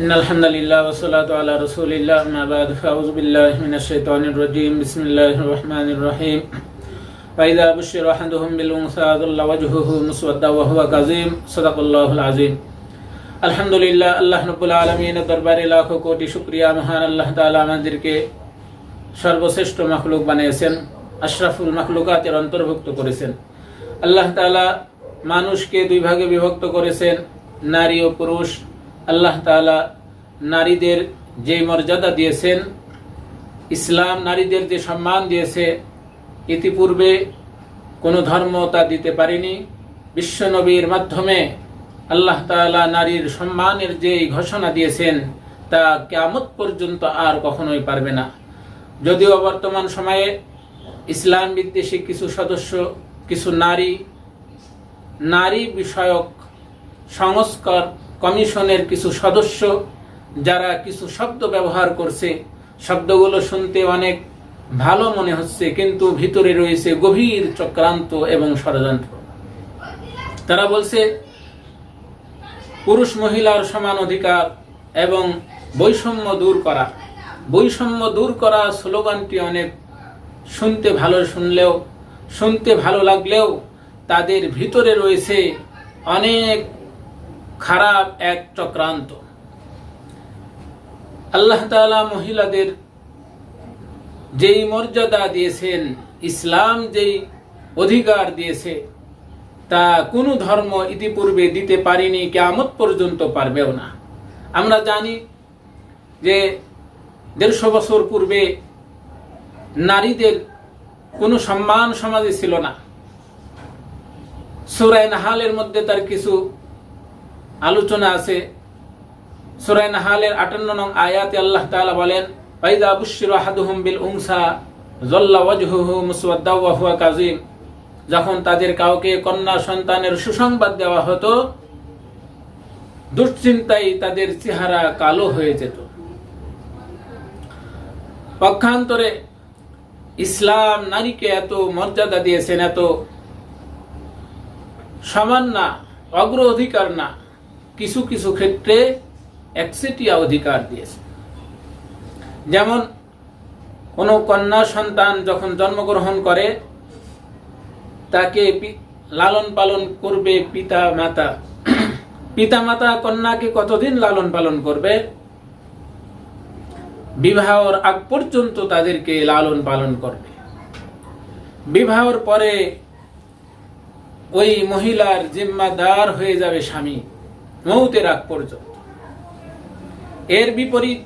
إن الحمد لله والصلاة على رسول الله أما بعد فأعوذ بالله من الشيطان الرجيم بسم الله الرحمن الرحيم وإذا بشر أحدهم بالأنثى ظل وجهه مسودا وهو كظيم صدق الله العظيم আলহামদুলিল্লাহ আল্লাহ রব্বুল আলমিনের দরবারে লাখো কোটি শুক্রিয়া মহান আল্লাহ তাআলা আমাদেরকে সর্বশ্রেষ্ঠ মাখলুক বানিয়েছেন আশরাফুল মাখলুকাতের অন্তর্ভুক্ত করেছেন আল্লাহ তাআলা মানুষকে দুই ভাগে বিভক্ত করেছেন নারী ও পুরুষ আল্লাহ তাআলা নারীদের যে মর্যাদা দিয়েছেন, ইসলাম নারীদের যে সম্মান দিয়েছে, ইতিপূর্বে কোনো ধর্ম তা দিতে পারেনি। বিশ্বনবীর মাধ্যমে আল্লাহ তাআলা নারীর সম্মানের যে ঘোষণা দিয়েছেন, তা কেয়ামত পর্যন্ত আর কখনোই পারবে না। যদিও বর্তমান সময়ে ইসলাম বিদ্বেষী কিছু সদস্য, কিছু নারী নারী বিষয়ক সংস্কার কমিশনের কিছু সদস্য যারা কিছু শব্দ ব্যবহার করছে, শব্দগুলো শুনতে অনেক ভালো মনে হচ্ছে, কিন্তু ভিতরে রয়েছে গভীর চক্রান্ত এবং ষড়যন্ত্র। তারা বলছে, পুরুষ মহিলার সমান অধিকার এবং বৈষম্য দূর করা। বৈষম্য দূর করা স্লোগানটি অনেক শুনতে ভালো শুনলেও, শুনতে ভালো লাগলেও তাদের ভিতরে রয়েছে অনেক খারাপ এক চক্রান্ত। আল্লাহ তালা মহিলাদের যেই মর্যাদা দিয়েছেন, ইসলাম যেই অধিকার দিয়েছে, তা কোনো ধর্ম ইতিপূর্বে দিতে পারেনি, কেয়ামত পর্যন্ত পারবেও না। আমরা জানি যে দেড়শো বছর পূর্বে নারীদের কোনো সম্মান সমাজে ছিল না। সুরায় নাহালের মধ্যে তার কিছু আলোচনা আছে। সুরায় নাহালের আটান্ন নং আয়াতে আল্লাহ তাআলা বলেন পাইদা বুশির আহাদুহুম বিল উংসা জল্লা ওয়াজহুহু মুসওয়াদ্দা ওয়া হুয়া যখন তাদের কাউকে কন্যা সন্তানের সুসংবাদ দেওয়া হতো, দুশ্চিন্তায় তাদের চেহারা কালো হয়ে যেত। পক্ষান্তরে ইসলাম নারীকে এত মর্যাদা দিয়েছেন, এত সমান না অগ্র অধিকার না। কিছু কিছু ক্ষেত্রে একচেটিয়া অধিকার দিয়েছে। যেমন, কোনো কন্যা সন্তান যখন জন্মগ্রহণ করে, তাকে লালন পালন করবে পিতা মাতা। পিতা মাতা কন্যাকে কতদিন লালন পালন করবে? বিবাহর আগ পর্যন্ত তাদেরকে লালন পালন করবে। বিবাহর পরে ওই মহিলার জিম্মাদার হয়ে যাবে স্বামী। মৌতের আগ পর্যন্ত। এর বিপরীত,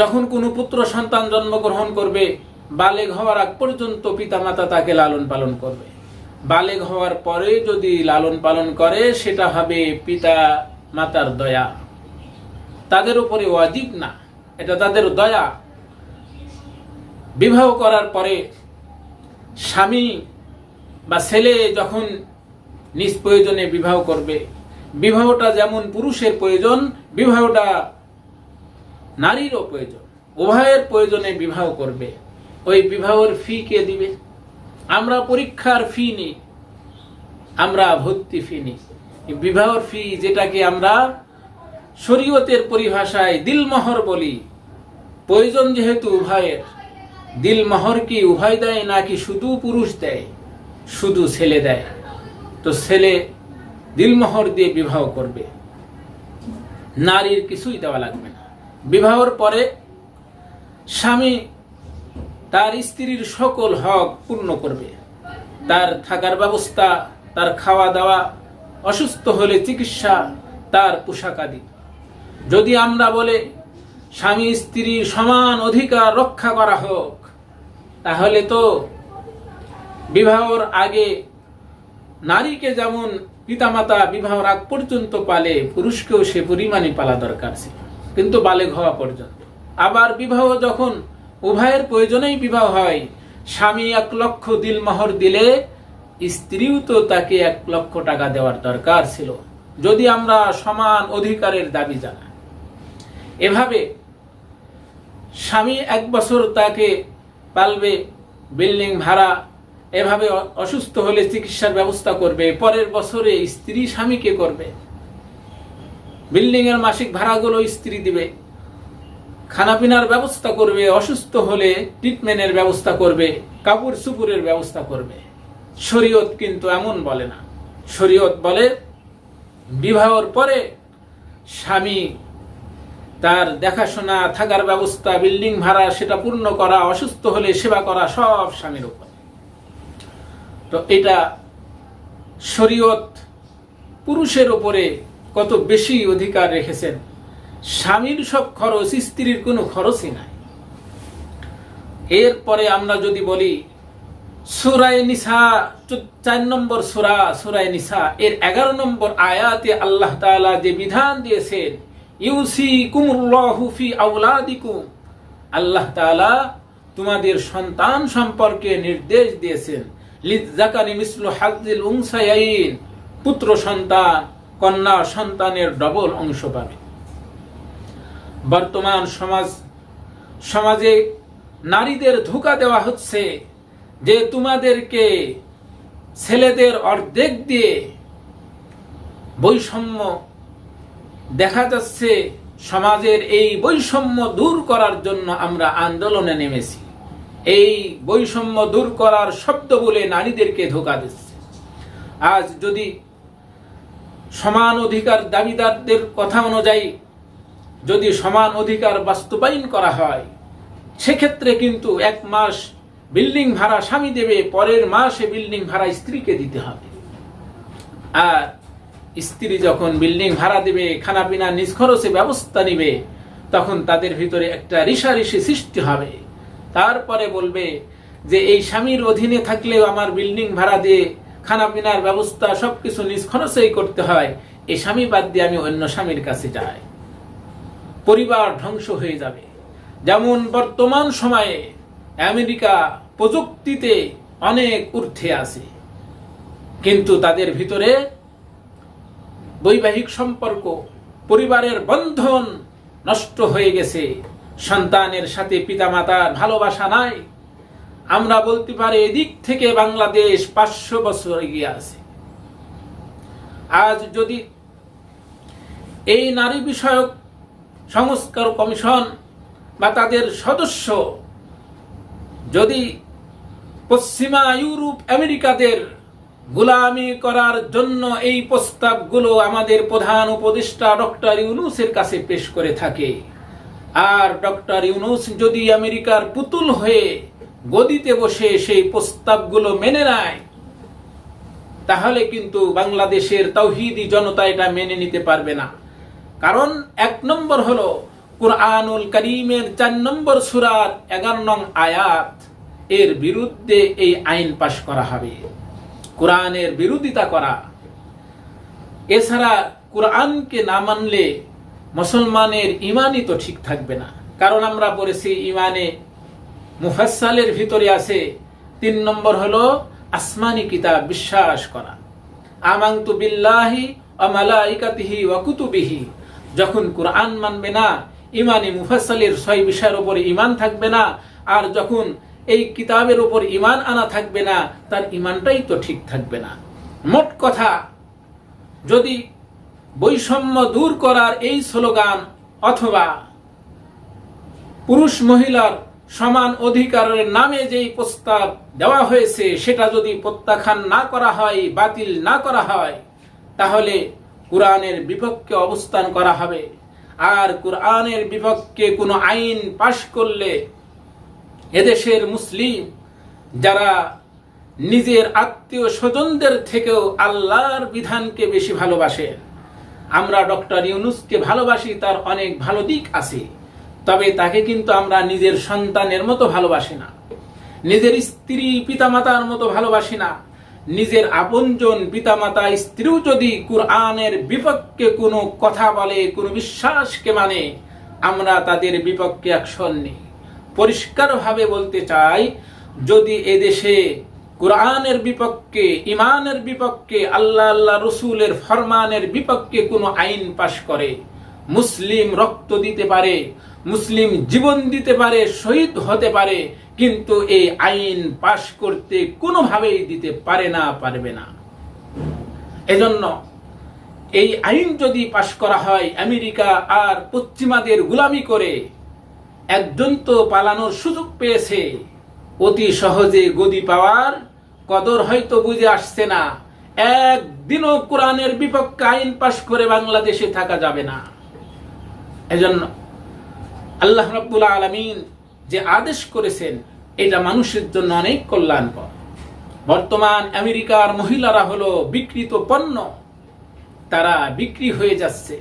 যখন কোনো পুত্র সন্তান জন্মগ্রহণ করবে, বালেগ হওয়ার আগ পর্যন্ত পিতামাতা তাকে লালন পালন করবে। বালেগ হওয়ার পরে যদি লালন পালন করে, সেটা হবে পিতা মাতার দয়া। তাদের উপরে ওয়াজিব না, এটা তাদের দয়া। বিবাহ করার পরে স্বামী বা ছেলে যখন নিজ প্রয়োজনে বিবাহ করবে বিবাহটা যেমন পুরুষের প্রয়োজন, বিবাহটা নারীরও প্রয়োজন। উভয়ের প্রয়োজনে বিবাহ করবে। ওই বিবাহের ফি কে দিবে? আমরা পরীক্ষার ফি নিই। আমরা ভর্তি ফি নিই। বিবাহর ফি যেটাকে আমরা শরীয়তের পরিভাষায় দিলমহর বলি। প্রয়োজন যেহেতু উভয়ের। দিলমহর কি উভয় দেয় নাকি শুধু পুরুষ দেয়? শুধু ছেলে দেয়। তো ছেলে দিলমহর দিয়ে বিবাহ করবে। নারীর কিছুই দেওয়া লাগবে না। বিবাহর পরে স্বামী তার স্ত্রীর সকল হক পূর্ণ করবে। তার থাকার ব্যবস্থা, তার খাওয়া দাওয়া অসুস্থ হলে চিকিৎসা, তার পোশাক আদি। যদি আমরা বলে স্বামী স্ত্রীর সমান অধিকার রক্ষা করা হোক, তাহলে তো বিবাহর আগে নারীকে যেমন পিতামাতা বিবাহ রাগ পর্যন্ত পালে পুরুষকেও সে পরিমাণে পালা দরকার ছিল। কিন্তু বালেগ হওয়া পর্যন্ত। আবার বিবাহ যখন উভয়ের প্রয়োজনেই বিবাহ হয়, স্বামী এক লক্ষ দিল মহর দিলে স্ত্রীও তো তাকে এক লক্ষ টাকা দেওয়ার দরকার ছিল, যদি আমরা সমান অধিকারের দাবি জানাই। এভাবে স্বামী এক বছর তাকে পালবে, বিল্ডিং ভাড়া এভাবে অসুস্থ হলে চিকিৎসার ব্যবস্থা করবে, পরের বছরে স্ত্রী স্বামীকে করবে। বিল্ডিং এর মাসিক ভাড়াগুলো স্ত্রী দিবে। খানাপিনার ব্যবস্থা করবে, অসুস্থ হলে ট্রিটমেন্টের ব্যবস্থা করবে, কাপড় সুপুরের ব্যবস্থা করবে। শরীয়ত কিন্তু এমন বলে না। শরীয়ত বলে, বিবাহর পরে স্বামী তার দেখাশোনা, থাকার ব্যবস্থা, বিল্ডিং ভাড়া, সেটা পূর্ণ করা, অসুস্থ হলে সেবা করা, সব স্বামীর উপর। তো এটা শরীয়ত পুরুষের উপরে কত বেশি অধিকার রেখেছেন? স্বামীর সব খরচ, স্ত্রীর কোনো খরচই নাই। এরপরে আমরা যদি বলি, সুরায় নিসা, চার নম্বর সুরা, সুরায় নিসা, এর এগারো নম্বর আয়াতে আল্লাহ তাআলা যে বিধান দিয়েছেন ইউসি কুমুল্লাহু ফি আউলাদিকুম আল্লাহ তাআলা তোমাদের সন্তান সম্পর্কে নির্দেশ দিয়েছেন। লিজাকানি মিসলু হাজিল উংসায়াইন পুত্র সন্তান, কন্যা সন্তানের ডবল অংশ পাবে। বর্তমান সমাজ, সমাজে নারীদের ধোকা দেওয়া হচ্ছে যে তোমাদেরকে ছেলেদের অর্ধেক দিয়ে বৈষম্য দেখা যাচ্ছে সমাজের এই বৈষম্য দূর করার জন্য আমরা আন্দোলনে নেমেছি। এই বৈষম্য দূর করার শব্দ বলে নারীদেরকে ধোকা দিচ্ছে। আজ যদি সমান অধিকার দাবিদারদের কথা অনুযায়ী যদি সমান অধিকার বাস্তবায়ন করা হয়, সেক্ষেত্রে কিন্তু এক মাস বিল্ডিং ভাড়া স্বামী দেবে, পরের মাসে বিল্ডিং ভাড়া স্ত্রীকে দিতে হবে। আর স্ত্রী যখন বিল্ডিং ভাড়া দেবে, খানাপিনা নিজ খরচে ব্যবস্থা নিবে, তখন তাদের ভিতরে একটা ঋষাঋষি সৃষ্টি হবে। তারপরে বলবে যে এই স্বামীর অধীনে থাকলেও আমার বিল্ডিং ভাড়া দিয়ে খানাপিনার ব্যবস্থা সবকিছু নিজ করতে হয়। এই স্বামী বাদ দিয়ে আমি অন্য স্বামীর কাছে যাই। পরিবার ধ্বংস হয়ে যাবে। যেমন বর্তমান সময়ে আমেরিকা প্রযুক্তিতে অনেক ঊর্ধ্বে আছে। কিন্তু তাদের ভিতরে বৈবাহিক সম্পর্ক, পরিবারের বন্ধন নষ্ট হয়ে গেছে। সন্তানের সাথে পিতামাতার ভালোবাসা নাই। আমরা বলতে পারি এদিক থেকে বাংলাদেশ পাঁচশো বছর এগিয়ে আছে। আজ যদি এই নারী বিষয়ক সংস্কার কমিশন বা তাদের সদস্য যদি পশ্চিমা ইউরোপ আমেরিকাদের গোলামি করার জন্য এই প্রস্তাবগুলো আমাদের প্রধান উপদেষ্টা ডক্টর ইউনুসের কাছে পেশ করে থাকে। আর ডক্টর ইউনুস যদি আমেরিকার পুতুল হয়ে গদিতে বসে সেই প্রস্তাবগুলো মেনে নেয়, তাহলে কিন্তু বাংলাদেশের তৌহিদি জনতা এটা মেনে নিতে পারবে না। কারণ এক নম্বর হলো কুরআনুল করিমের চার নম্বর সুরার এগারো নং আয়াত, এর বিরুদ্ধে এই আইন পাশ করা হবে। কোরআনের বিরোধিতা করা। এছাড়া কোরআনকে না মানলে মুসলমানের ইমানই তো ঠিক থাকবে না। কারণ আমরা পড়েছি ইমানে মুফাসালের ভিতরে আছে, তিন নম্বর হলো আসমানি কিতাব বিশ্বাস করা। আমাংতু বিল্লাহি ওয়া মালাইকাতিহি ওয়া কুতুবিহি। যখন কোরআন মানবে না, ইমানে মুফাসালের ছয় বিষয়ের উপরে ইমান থাকবে না, আর যখন এই কিতাবের উপর ইমান আনা থাকবে না, তার ইমানটাই তো ঠিক থাকবে না। মোট কথা, যদি বৈষম্য দূর করার এই স্লোগান অথবা পুরুষ মহিলার সমান অধিকারের নামে যেই প্রস্তাব দেওয়া হয়েছে, সেটা যদি প্রত্যাখ্যান না করা হয়, বাতিল না করা হয়, তাহলে কোরআনের বিপক্ষে অবস্থান করা হবে। আর কোরআনের বিপক্ষে কোনো আইন পাশ করলে এদেশের মুসলিম যারা নিজের আত্মীয় স্বজনদের থেকেও আল্লাহর বিধানকে বেশি ভালোবাসে। আমরা ডক্টর ইউনুসকে ভালোবাসি, তার অনেক ভালো দিক আছে। তবে তাকে কিন্তু আমরা নিজের সন্তানের মতো ভালোবাসি না। নিজের স্ত্রী পিতামাতার মতো ভালোবাসি না। নিজের আপনজন পিতামাতা স্ত্রীও যদি কোরআনের বিপক্ষে কোনো কথা বলে, কোনো বিশ্বাসকে মানে আমরা তাদের বিপক্ষে অ্যাকশন নিই। পরিষ্কারভাবে বলতে চাই, যদি এদেশে কোরআনের বিপক্ষে ইমানের বিপক্ষে, আল্লাহ আল্লাহ রসুলের ফরমানের বিপক্ষে কোনো আইন পাশ করে। মুসলিম রক্ত দিতে পারে, মুসলিম জীবন দিতে পারে, শহীদ হতে পারে, কিন্তু এই আইন পাশ করতে কোনোভাবেই দিতে পারে না, পারবে না। এজন্য এই আইন যদি পাশ করা হয়, আমেরিকা আর পশ্চিমাদের গুলামি করে, একজন তো পালানোর সুযোগ পেয়েছে। অতি সহজে গদি পাওয়ার কদর হয়তো বুঝে আসছে না। একদিনও কোরআনের বিপক্ষে আইন পাশ করে বাংলাদেশে থাকা যাবে না। এজন্য আল্লাহ রাব্বুল আলামিন যে আদেশ করেছেন, এটা মানুষের জন্য অনেক কল্যাণকর। বর্তমান আমেরিকার মহিলারা হলো বিকৃত পণ্য। তারা বিক্রি হয়ে যাচ্ছে।